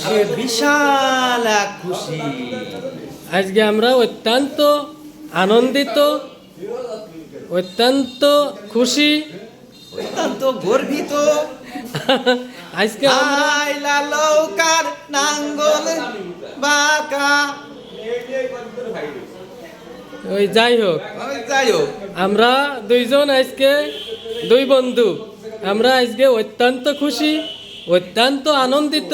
সে বিশাল এক খুশি। আজকে আমরা অত্যন্ত আনন্দিত অত্যন্ত খুশি। অত্যন্ত গর্বিত। আজকে আইলা লৌকার নাঙ্গল বাঁকা। ওই যাই হোক যাই হোক। আমরা দুইজন আজকে দুই বন্ধু আমরা আজকে অত্যন্ত খুশি। অত্যন্ত আনন্দিত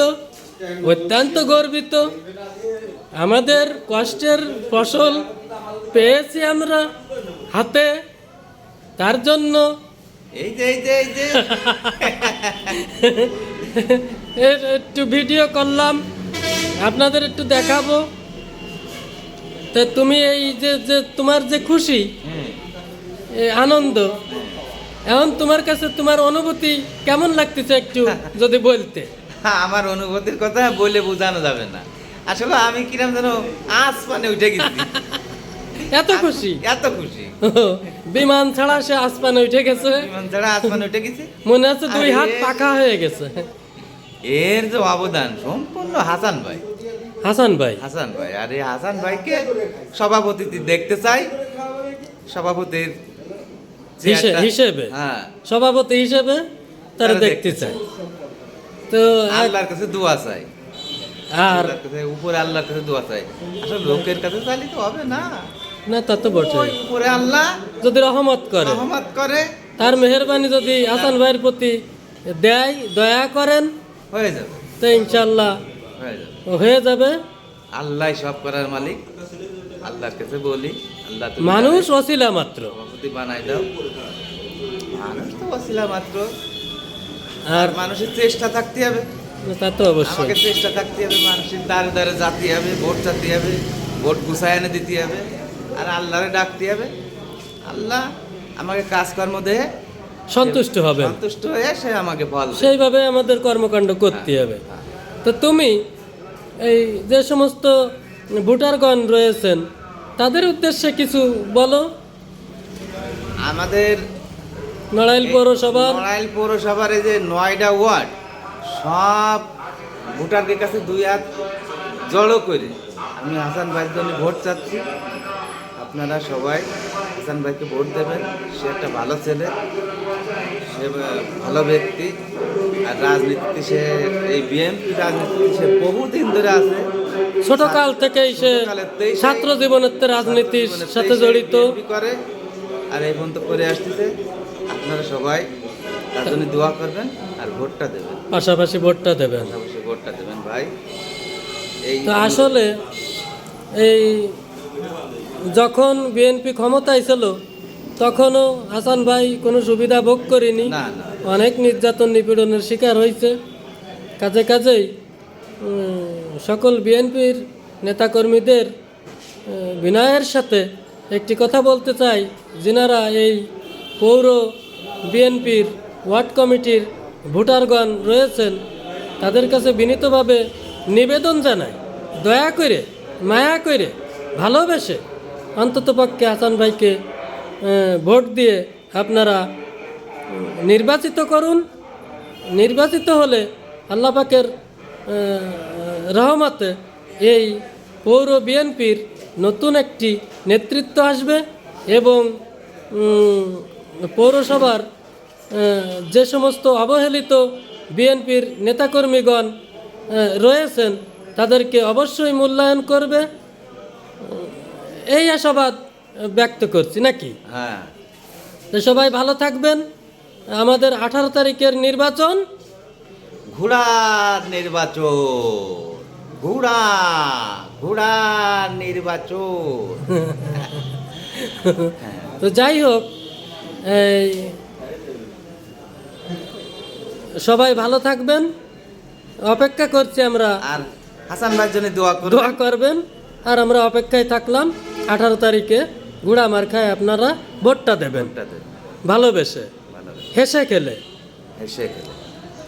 অত্যন্ত গর্বিত। আমাদের কষ্টের ফসল পেয়েছি আমরা হাতে তার জন্য। একটু ভিডিও করলাম আপনাদের একটু দেখাবো। তা তুমি এই যে যে তোমার যে খুশি আনন্দ। এখন তোমার কাছে তোমার অনুভূতি কেমন লাগতেছে একটু যদি বলতে? আমার অনুভূতির কথা বলে বোঝানো যাবে না। আসলে আমি কিরম যেন আসমানে উঠে গেছি। এত খুশি? এত খুশি। বিমান ছাড়া সে আসমানে উঠে গেছে। বিমান ছাড়া আসমানে উঠে গেছি। মনে আছে দুই হাত পাকা হয়ে গেছে। এর যে অবদান সম্পূর্ণ হাসান ভাই। হাসান ভাই? হাসান ভাই। আর এই হাসান ভাইকে সভাপতি দেখতে চাই। সভাপতির হিসেবে? হ্যাঁ। সভাপতি হিসেবে তারা দেখতে চাই তো আল্লাহর কাছে দোয়া চাই। আর উপরে আল্লাহর কাছে দোয়া চাই। আসলে লোকের কাছে চাইলে তো হবে না। না তা তো বটে উপরে আল্লাহ যদি রহমত করে। রহমত করে। তার মেহরবানি যদি হাসান ভাইয়ের প্রতি দেয় দয়া করেন হয়ে যাবে। তো ইনশাল্লাহ হয়ে যাবে। হয়ে যাবে। আল্লাহ সব করার মালিক। আল্লাহর কাছে বলি। মানুষ অশিলা মাত্র। বানাই দাও। মানুষ তো মাত্র। আর মানুষের চেষ্টা থাকতে হবে। তা তো অবশ্যই। আমাকে চেষ্টা থাকতে হবে মানুষের দ্বারে দ্বারে যাতে হবে ভোট চাতে হবে ভোট গুছায় এনে দিতে হবে আর আল্লাহরে ডাকতে হবে। আল্লাহ আমাকে কাজকর্ম দেহে সন্তুষ্ট হবে। সন্তুষ্ট হয়ে সে আমাকে ফল সেইভাবে আমাদের কর্মকাণ্ড করতে হবে। হ্যাঁ। তো তুমি এই যে সমস্ত ভোটারগণ রয়েছেন তাদের উদ্দেশ্যে কিছু বলো। আমাদের নড়াইল পৌরসভা নড়াইল পৌরসভার এই যে নয়ডা ওয়ার্ড সব ভোটারদের কাছে দুই হাত জড়ো করে। আমি হাসান ভাইয়ের জন্য ভোট চাচ্ছি। আপনারা সবাই হাসান ভাইকে ভোট দেবেন। সে একটা ভালো ছেলে সে ভালো ব্যক্তি। আর রাজনীতিতে সে এই বিএনপি রাজনীতিতে সে বহুদিন ধরে আছে। ছোট কাল থেকেই সে ছাত্র জীবনের রাজনীতির সাথে জড়িত। করে। আর এই পর্যন্ত করে আসতেছে। আপনারা সবাই তার জন্য দোয়া করবেন আর ভোটটা দেবেন। পাশাপাশি ভোটটা দেবেন। অবশ্যই ভোটটা দেবেন ভাই। এই তো আসলে এই যখন বিএনপি ক্ষমতায় ছিল তখনও হাসান ভাই কোনো সুবিধা ভোগ করেনি। অনেক নির্যাতন নিপীড়নের শিকার হয়েছে। কাজে কাজেই সকল বিএনপির নেতাকর্মীদের বিনয়ের সাথে একটি কথা বলতে চাই। যিনারা এই পৌর বিএনপির ওয়ার্ড কমিটির ভোটারগণ রয়েছেন তাদের কাছে বিনীতভাবে নিবেদন জানাই। দয়া করে মায়া করে ভালোবেসে অন্ততপক্ষে হাসান ভাইকে ভোট দিয়ে আপনারা নির্বাচিত করুন। নির্বাচিত হলে আল্লাহ পাকের আহ, রহমতে এই পৌর বিএনপির নতুন একটি নেতৃত্ব আসবে এবং পৌরসভার যে সমস্ত অবহেলিত বিএনপির নেতাকর্মীগণ রয়েছেন তাদেরকে অবশ্যই মূল্যায়ন করবে। এই আশাবাদ ব্যক্ত করছি নাকি? হ্যাঁ। তো সবাই ভালো থাকবেন। আমাদের আঠারো তারিখের নির্বাচন। ঘোড়ার নির্বাচন। ঘোড়া ঘোড়া নির্বাচন। তো যাই হোক এই সবাই ভালো থাকবেন। অপেক্ষা করছি আমরা। আর হাসান ভাইয়ের জন্য দোয়া দোয়া করবেন। আর আমরা অপেক্ষায় থাকলাম। আঠারো তারিখে গুড়া মার খায় আপনারা ভোটটা দেবেন। ভালোবেসে। হেসে খেলে। হেসে খেলে।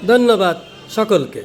ধন্যবাদ সকলকে।